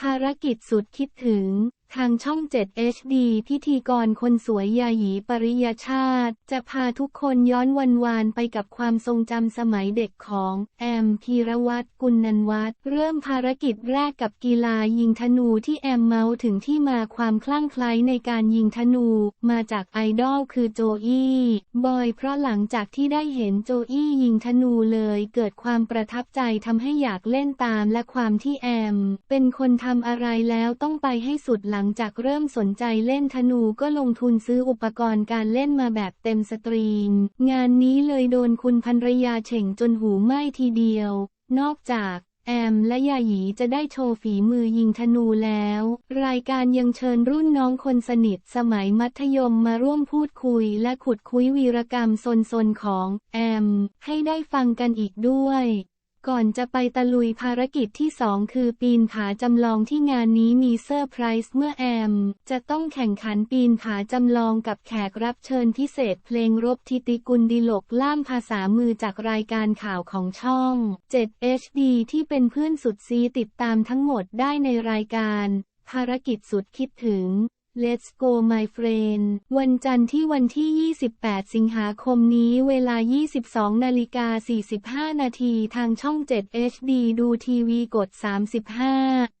ภารกิจสุดคิดถึง ทางช่อง 7 HD พิธีกรคนสวยยาหยีปริยชาติ จะพาทุกคนย้อนวันวานไปกับความทรงจำสมัยเด็กของ แอมพีรวัตรกุลนันวัฒน์เริ่มภารกิจแรกกับกีฬายิงธนูที่แอมเมาถึงที่มาความคลั่งไคล้ในการยิงธนู มาจากไอดอลคือโจอี้บอยเพราะหลังจากที่ได้เห็นโจอี้ยิงธนูเลยเกิดความประทับใจทำให้อยากเล่นตามและความที่แอม เป็นคนทำอะไรแล้วต้องไปให้สุดหลังจากเริ่มสนใจเล่นธนูก็ลงทุนซื้ออุปกรณ์การเล่นมาแบบเต็มสตรีม งานนี้เลยโดนคุณภรรยาเฉ่งจนหูไหม้ทีเดียว นอกจากแอมและยาหยีจะได้โชว์ฝีมือยิงธนูแล้ว รายการยังเชิญรุ่นน้องคนสนิทสมัยมัธยมมาร่วมพูดคุยและขุดคุยวีรกรรมซนๆของแอม ให้ได้ฟังกันอีกด้วย ก่อนจะไปตะลุยภารกิจที่สองคือปีนผาจำลองที่งานนี้มีเซอร์ไพรส์เมื่อแอม จะต้องแข่งขันปีนผาจำลองกับแขกรับเชิญพิเศษเพลงรบทิติกุลดิลกล่ามภาษามือจากรายการข่าวของช่อง 7 HD ที่เป็นเพื่อนสุดซีติดตามทั้งหมดได้ในรายการ ภารกิจสุดคิดถึง Let's go my friend วันจันทร์ที่วันที่ 28 สิงหาคมนี้เวลา 22 นาฬิกา 45 นาทีทางช่อง 7 HD ดูทีวีกด 35